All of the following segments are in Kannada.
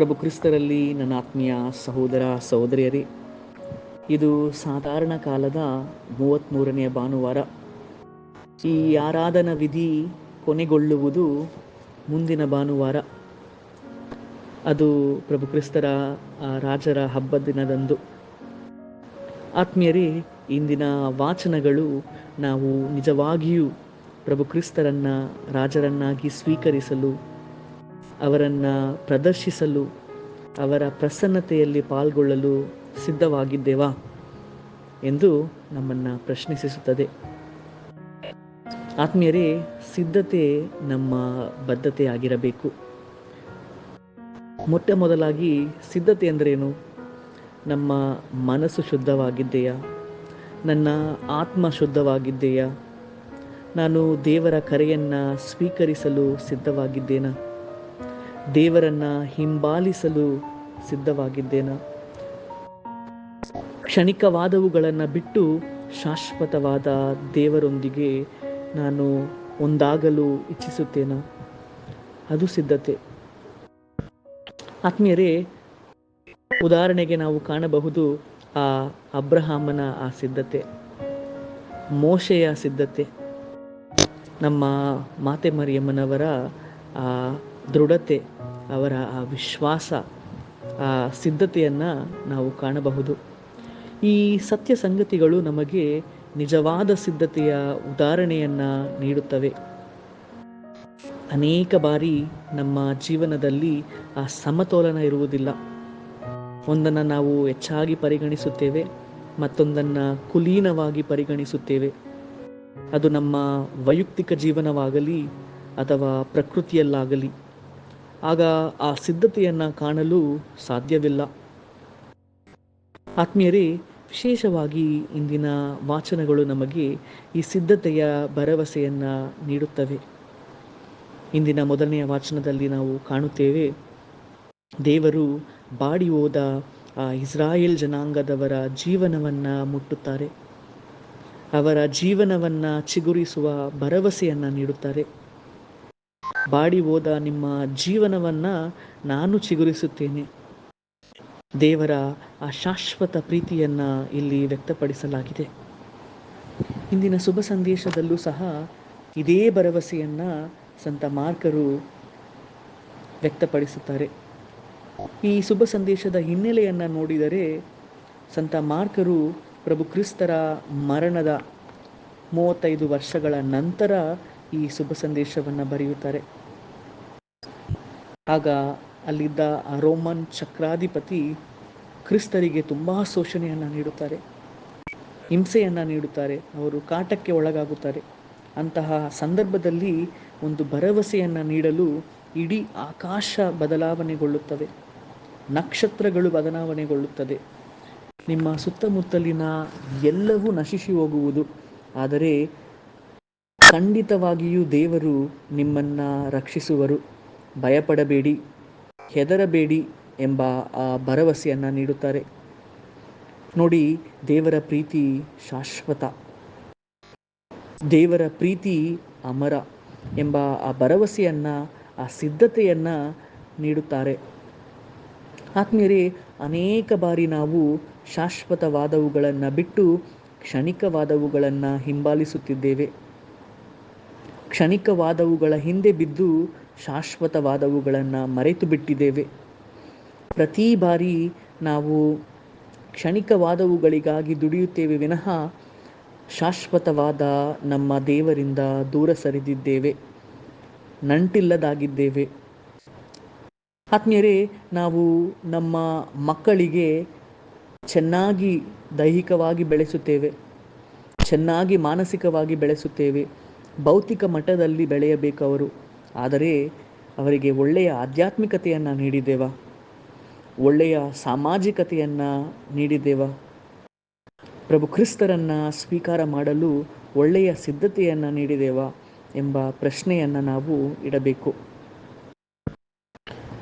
ಪ್ರಭು ಕ್ರಿಸ್ತರಲ್ಲಿ ನನ್ನ ಆತ್ಮೀಯ ಸಹೋದರ, ಸಹೋದರಿಯರೇ, ಇದು ಸಾಧಾರಣ ಕಾಲದ ಮೂವತ್ತ್ಮೂರನೆಯ ಭಾನುವಾರ. ಈ ಆರಾಧನಾ ವಿಧಿ ಕೊನೆಗೊಳ್ಳುವುದು ಮುಂದಿನ ಭಾನುವಾರ. ಅದು ಪ್ರಭು ಕ್ರಿಸ್ತರ ರಾಜರ ಹಬ್ಬದ ದಿನದಂದು. ಆತ್ಮೀಯರೇ, ಇಂದಿನ ವಾಚನಗಳು ನಾವು ನಿಜವಾಗಿಯೂ ಪ್ರಭು ಕ್ರಿಸ್ತರನ್ನ, ರಾಜರನ್ನಾಗಿ ಸ್ವೀಕರಿಸಲು ಅವರನ್ನು ಪ್ರದರ್ಶಿಸಲು, ಅವರ ಪ್ರಸನ್ನತೆಯಲ್ಲಿ ಪಾಲ್ಗೊಳ್ಳಲು ಸಿದ್ಧವಾಗಿದ್ದೇವಾ ಎಂದು ನಮ್ಮನ್ನು ಪ್ರಶ್ನಿಸುತ್ತದೆ ಆತ್ಮೀಯರೇ, ಸಿದ್ಧತೆ ನಮ್ಮ ಬದ್ಧತೆಯಾಗಿರಬೇಕು. ಮೊಟ್ಟ ಮೊದಲಾಗಿ ಸಿದ್ಧತೆ ಅಂದ್ರೇನು? ನಮ್ಮ ಮನಸ್ಸು ಶುದ್ಧವಾಗಿದ್ದೆಯಾ? ನನ್ನ ಆತ್ಮ ಶುದ್ಧವಾಗಿದ್ದೆಯಾ? ನಾನು ದೇವರ ಕರೆಯನ್ನು ಸ್ವೀಕರಿಸಲು ಸಿದ್ಧವಾಗಿದ್ದೇನಾ? ದೇವರನ್ನು ಹಿಂಬಾಲಿಸಲು ಸಿದ್ಧವಾಗಿದ್ದೇನಾ? ಕ್ಷಣಿಕವಾದವುಗಳನ್ನು ಬಿಟ್ಟು ಶಾಶ್ವತವಾದ ದೇವರೊಂದಿಗೆ ನಾನು ಒಂದಾಗಲು ಇಚ್ಛಿಸುತ್ತೇನಾ? ಅದು ಸಿದ್ಧತೆ. ಆತ್ಮೀಯರೇ, ಉದಾಹರಣೆಗೆ ನಾವು ಕಾಣಬಹುದು ಆ ಅಬ್ರಹಾಮನ ಆ ಸಿದ್ಧತೆ, ಮೋಶೆಯ ಸಿದ್ಧತೆ. ನಮ್ಮ ಮಾತೆ ಮರಿಯಮ್ಮನವರ ಆ ದೃಢತೆ, ಅವರ ಆ ವಿಶ್ವಾಸ, ಆ ಸಿದ್ಧತೆಯನ್ನು ನಾವು ಕಾಣಬಹುದು. ಈ ಸತ್ಯ ಸಂಗತಿಗಳು ನಮಗೆ ನಿಜವಾದ ಸಿದ್ಧತೆಯ ಉದಾಹರಣೆಯನ್ನು ನೀಡುತ್ತವೆ. ಅನೇಕ ಬಾರಿ ನಮ್ಮ ಜೀವನದಲ್ಲಿ ಆ ಸಮತೋಲನ ಇರುವುದಿಲ್ಲ. ಒಂದನ್ನು ನಾವು ಹೆಚ್ಚಾಗಿ ಪರಿಗಣಿಸುತ್ತೇವೆ, ಮತ್ತೊಂದನ್ನು ಕುಲೀನವಾಗಿ ಪರಿಗಣಿಸುತ್ತೇವೆ. ಅದು ನಮ್ಮ ವೈಯಕ್ತಿಕ ಜೀವನವಾಗಲಿ ಅಥವಾ ಪ್ರಕೃತಿಯಲ್ಲಾಗಲಿ. ಆಗ ಆ ಸಿದ್ಧತೆಯನ್ನು ಕಾಣಲು ಸಾಧ್ಯವಿಲ್ಲ. ಆತ್ಮೀಯರೇ, ವಿಶೇಷವಾಗಿ ಇಂದಿನ ವಾಚನಗಳು ನಮಗೆ ಈ ಸಿದ್ಧತೆಯ ಭರವಸೆಯನ್ನು ನೀಡುತ್ತವೆ. ಇಂದಿನ ಮೊದಲನೆಯ ವಾಚನದಲ್ಲಿ ನಾವು ಕಾಣುತ್ತೇವೆ, ದೇವರು ಬಾಡಿ ಹೋದ ಆ ಇಸ್ರಾಯೇಲ್ ಜನಾಂಗದವರ ಜೀವನವನ್ನು ಮುಟ್ಟುತ್ತಾರೆ. ಅವರ ಜೀವನವನ್ನು ಚಿಗುರಿಸುವ ಭರವಸೆಯನ್ನು ನೀಡುತ್ತಾರೆ. ಬಾಡಿ ಹೋದ ನಿಮ್ಮ ಜೀವನವನ್ನ ನಾನು ಚಿಗುರಿಸುತ್ತೇನೆ. ದೇವರ ಆ ಶಾಶ್ವತ ಪ್ರೀತಿಯನ್ನ ಇಲ್ಲಿ ವ್ಯಕ್ತಪಡಿಸಲಾಗಿದೆ. ಇಂದಿನ ಶುಭ ಸಂದೇಶದಲ್ಲೂ ಸಹ ಇದೇ ಭರವಸೆಯನ್ನ ಸಂತ ಮಾರ್ಕರು ವ್ಯಕ್ತಪಡಿಸುತ್ತಾರೆ. ಈ ಶುಭ ಸಂದೇಶದ ಹಿನ್ನೆಲೆಯನ್ನು ನೋಡಿದರೆ ಸಂತ ಮಾರ್ಕರು ಪ್ರಭು ಕ್ರಿಸ್ತರ ಮರಣದ ಮೂವತ್ತೈದು ವರ್ಷಗಳ ನಂತರ ಈ ಶುಭ ಸಂದೇಶವನ್ನು ಬರೆಯುತ್ತಾರೆ. ಆಗ ಅಲ್ಲಿದ್ದ ರೋಮನ್ ಚಕ್ರಾಧಿಪತಿ ಕ್ರಿಸ್ತರಿಗೆ ತುಂಬ ಶೋಷಣೆಯನ್ನು ನೀಡುತ್ತಾರೆ. ಹಿಂಸೆಯನ್ನು ನೀಡುತ್ತಾರೆ. ಅವರು ಕಾಟಕ್ಕೆ ಒಳಗಾಗುತ್ತಾರೆ. ಅಂತಹ ಸಂದರ್ಭದಲ್ಲಿ ಒಂದು ಭರವಸೆಯನ್ನು ನೀಡಲು ಇಡೀ ಆಕಾಶ ಬದಲಾವಣೆಗೊಳ್ಳುತ್ತದೆ ನಕ್ಷತ್ರಗಳು ಬದಲಾವಣೆಗೊಳ್ಳುತ್ತದೆ ನಿಮ್ಮ ಸುತ್ತಮುತ್ತಲಿನ ಎಲ್ಲವೂ ನಶಿಸಿ ಹೋಗುವುದು. ಆದರೆ ಖಂಡಿತವಾಗಿಯೂ ದೇವರು ನಿಮ್ಮನ್ನು ರಕ್ಷಿಸುವರು. ಭಯಪಡಬೇಡಿ, ಹೆದರಬೇಡಿ ಎಂಬ ಆ ಭರವಸೆಯನ್ನು ನೀಡುತ್ತಾರೆ. ನೋಡಿ, ದೇವರ ಪ್ರೀತಿ ಶಾಶ್ವತ. ದೇವರ ಪ್ರೀತಿ ಅಮರ ಎಂಬ ಆ ಭರವಸೆಯನ್ನು, ಆ ಸಿದ್ಧತೆಯನ್ನು ನೀಡುತ್ತಾರೆ. ಆತ್ಮೀಯರೇ, ಅನೇಕ ಬಾರಿ ನಾವು ಶಾಶ್ವತವಾದವುಗಳನ್ನು ಬಿಟ್ಟು ಕ್ಷಣಿಕವಾದವುಗಳನ್ನು ಹಿಂಬಾಲಿಸುತ್ತಿದ್ದೇವೆ. ಕ್ಷಣಿಕವಾದವುಗಳ ಹಿಂದೆ ಬಿದ್ದು ಶಾಶ್ವತವಾದವುಗಳನ್ನು ಮರೆತು ಬಿಟ್ಟಿದ್ದೇವೆ ಪ್ರತಿ ಬಾರಿ ನಾವು ಕ್ಷಣಿಕವಾದವುಗಳಿಗಾಗಿ ದುಡಿಯುತ್ತೇವೆ ವಿನಃ ಶಾಶ್ವತವಾದ ನಮ್ಮ ದೇವರಿಂದ ದೂರ ಸರಿದಿದ್ದೇವೆ. ನಂಟಿಲ್ಲದಾಗಿದ್ದೇವೆ. ಆತ್ಮೀಯರೇ, ನಾವು ನಮ್ಮ ಮಕ್ಕಳಿಗೆ ಚೆನ್ನಾಗಿ ದೈಹಿಕವಾಗಿ ಬೆಳೆಸುತ್ತೇವೆ. ಚೆನ್ನಾಗಿ ಮಾನಸಿಕವಾಗಿ ಬೆಳೆಸುತ್ತೇವೆ. ಭೌತಿಕ ಮಟ್ಟದಲ್ಲಿ ಬೆಳೆಯಬೇಕು ಅವರು. ಆದರೆ ಅವರಿಗೆ ಒಳ್ಳೆಯ ಆಧ್ಯಾತ್ಮಿಕತೆಯನ್ನು ನೀಡಿದ್ದೇವಾ. ಒಳ್ಳೆಯ ಸಾಮಾಜಿಕತೆಯನ್ನು ನೀಡಿದ್ದೇವಾ. ಪ್ರಭು ಕ್ರಿಸ್ತರನ್ನು ಸ್ವೀಕಾರ ಮಾಡಲು ಒಳ್ಳೆಯ ಸಿದ್ಧತೆಯನ್ನು ನೀಡಿದೇವಾ ಎಂಬ ಪ್ರಶ್ನೆಯನ್ನು ನಾವು ಇಡಬೇಕು.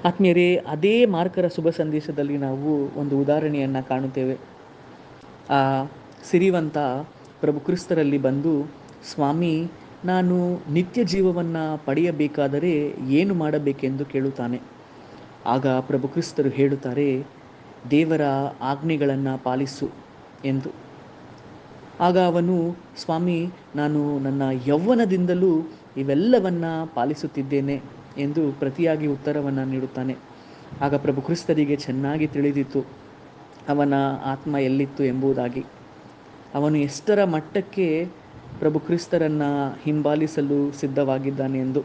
ಆತ್ಮೀಯರೇ, ಅದೇ ಮಾರ್ಕರ ಶುಭ ಸಂದೇಶದಲ್ಲಿ ನಾವು ಒಂದು ಉದಾಹರಣೆಯನ್ನು ಕಾಣುತ್ತೇವೆ. ಆ ಸಿರಿವಂತ ಪ್ರಭು ಕ್ರಿಸ್ತರಲ್ಲಿ ಬಂದು ಸ್ವಾಮಿ ನಾನು ನಿತ್ಯ ಜೀವವನ್ನು ಪಡೆಯಬೇಕಾದರೆ ಏನು ಮಾಡಬೇಕೆಂದು ಕೇಳುತ್ತಾನೆ. ಆಗ ಪ್ರಭು ಕ್ರಿಸ್ತರು ಹೇಳುತ್ತಾರೆ, ದೇವರ ಆಜ್ಞೆಗಳನ್ನು ಪಾಲಿಸು ಎಂದು. ಆಗ ಅವನು, ಸ್ವಾಮಿ, ನಾನು ನನ್ನ ಯೌವನದಿಂದಲೂ ಇವೆಲ್ಲವನ್ನ ಪಾಲಿಸುತ್ತಿದ್ದೇನೆ ಎಂದು ಪ್ರತಿಯಾಗಿ ಉತ್ತರವನ್ನು ನೀಡುತ್ತಾನೆ. ಆಗ ಪ್ರಭು ಕ್ರಿಸ್ತರಿಗೆ ಚೆನ್ನಾಗಿ ತಿಳಿದಿತ್ತು, ಅವನ ಆತ್ಮ ಎಲ್ಲಿತ್ತು ಎಂಬುದಾಗಿ. ಅವನು ಎಷ್ಟರ ಮಟ್ಟಕ್ಕೆ ಪ್ರಭು ಕ್ರಿಸ್ತರನ್ನು ಹಿಂಬಾಲಿಸಲು ಸಿದ್ಧವಾಗಿದ್ದಾನೆ ಎಂದು.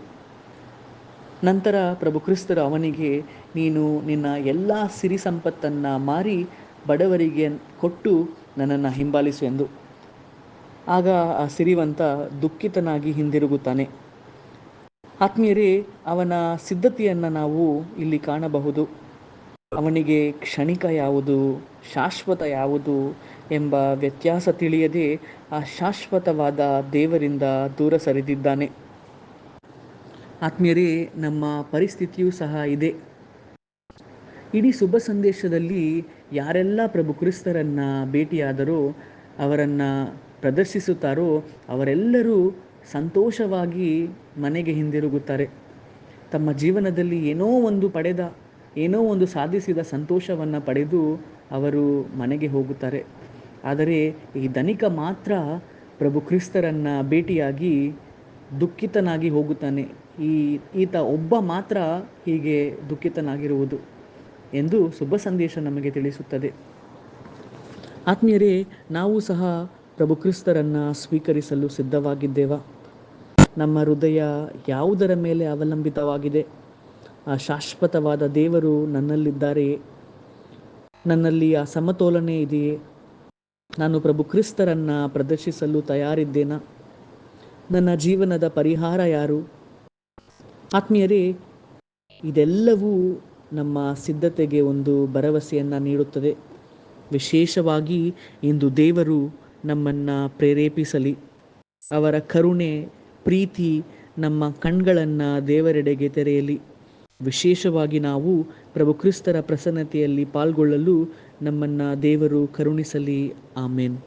ನಂತರ ಪ್ರಭು ಕ್ರಿಸ್ತರು ಅವನಿಗೆ, ನೀನು ನಿನ್ನ ಎಲ್ಲ ಸಿರಿ ಸಂಪತ್ತನ್ನು ಮಾರಿ ಬಡವರಿಗೆ ಕೊಟ್ಟು ನನ್ನನ್ನು ಹಿಂಬಾಲಿಸು ಎಂದು. ಆಗ ಆ ಸಿರಿವಂತ ದುಃಖಿತನಾಗಿ ಹಿಂದಿರುಗುತ್ತಾನೆ. ಆತ್ಮೀಯರೇ, ಅವನ ಸಿದ್ಧತೆಯನ್ನು ನಾವು ಇಲ್ಲಿ ಕಾಣಬಹುದು. ಅವನಿಗೆ ಕ್ಷಣಿಕ ಯಾವುದು, ಶಾಶ್ವತ ಯಾವುದು ಎಂಬ ವ್ಯತ್ಯಾಸ ತಿಳಿಯದೆ ಆ ಶಾಶ್ವತವಾದ ದೇವರಿಂದ ದೂರ ಸರಿದಿದ್ದಾನೆ. ಆತ್ಮೀಯರೇ, ನಮ್ಮ ಪರಿಸ್ಥಿತಿಯೂ ಸಹ ಇದೆ. ಇಡೀ ಶುಭ ಸಂದೇಶದಲ್ಲಿ ಯಾರೆಲ್ಲ ಪ್ರಭು ಕ್ರಿಸ್ತರನ್ನು ಭೇಟಿಯಾದರೂ, ಅವರನ್ನು ಪ್ರದರ್ಶಿಸುತ್ತಾರೋ, ಅವರೆಲ್ಲರೂ ಸಂತೋಷವಾಗಿ ಮನೆಗೆ ಹಿಂದಿರುಗುತ್ತಾರೆ. ತಮ್ಮ ಜೀವನದಲ್ಲಿ ಏನೋ ಒಂದು ಪಡೆದ, ಏನೋ ಒಂದು ಸಾಧಿಸಿದ ಸಂತೋಷವನ್ನು ಪಡೆದು ಅವರು ಮನೆಗೆ ಹೋಗುತ್ತಾರೆ. ಆದರೆ ಈ ಧನಿಕ ಮಾತ್ರ ಪ್ರಭು ಕ್ರಿಸ್ತರನ್ನು ಭೇಟಿಯಾಗಿ ದುಃಖಿತನಾಗಿ ಹೋಗುತ್ತಾನೆ. ಈ ಈತ ಒಬ್ಬ ಮಾತ್ರ ಹೀಗೆ ದುಃಖಿತನಾಗಿರುವುದು ಎಂದು ಶುಭ ಸಂದೇಶ ನಮಗೆ ತಿಳಿಸುತ್ತದೆ. ಆತ್ಮೀಯರೇ, ನಾವು ಸಹ ಪ್ರಭು ಕ್ರಿಸ್ತರನ್ನು ಸ್ವೀಕರಿಸಲು ಸಿದ್ಧವಾಗಿದ್ದೇವ? ನಮ್ಮ ಹೃದಯ ಯಾವುದರ ಮೇಲೆ ಅವಲಂಬಿತವಾಗಿದೆ? ಆ ಶಾಶ್ವತವಾದ ದೇವರು ನನ್ನಲ್ಲಿದ್ದಾರೆಯೇ? ನನ್ನಲ್ಲಿ ಆ ಸಮತೋಲನೆ ಇದೆಯೇ? ನಾನು ಪ್ರಭು ಕ್ರಿಸ್ತರನ್ನು ಪ್ರದರ್ಶಿಸಲು ತಯಾರಿದ್ದೇನಾ? ನನ್ನ ಜೀವನದ ಪರಿಹಾರ ಯಾರು? ಆತ್ಮೀಯರೇ, ಇದೆಲ್ಲವೂ ನಮ್ಮ ಸಿದ್ಧತೆಗೆ ಒಂದು ಭರವಸೆಯನ್ನು ನೀಡುತ್ತದೆ. ವಿಶೇಷವಾಗಿ ಇಂದು ದೇವರು ನಮ್ಮನ್ನು ಪ್ರೇರೇಪಿಸಲಿ. ಅವರ ಕರುಣೆ, ಪ್ರೀತಿ ನಮ್ಮ ಕಣ್ಗಳನ್ನು ದೇವರೆಡೆಗೆ ತೆರೆಯಲಿ. ವಿಶೇಷವಾಗಿ ನಾವು ಪ್ರಭು ಕ್ರಿಸ್ತರ ಪ್ರಸನ್ನತೆಯಲ್ಲಿ ಪಾಲ್ಗೊಳ್ಳಲು ನಮ್ಮನ್ನು ದೇವರು ಕರುಣಿಸಲಿ. ಆಮೇನ್.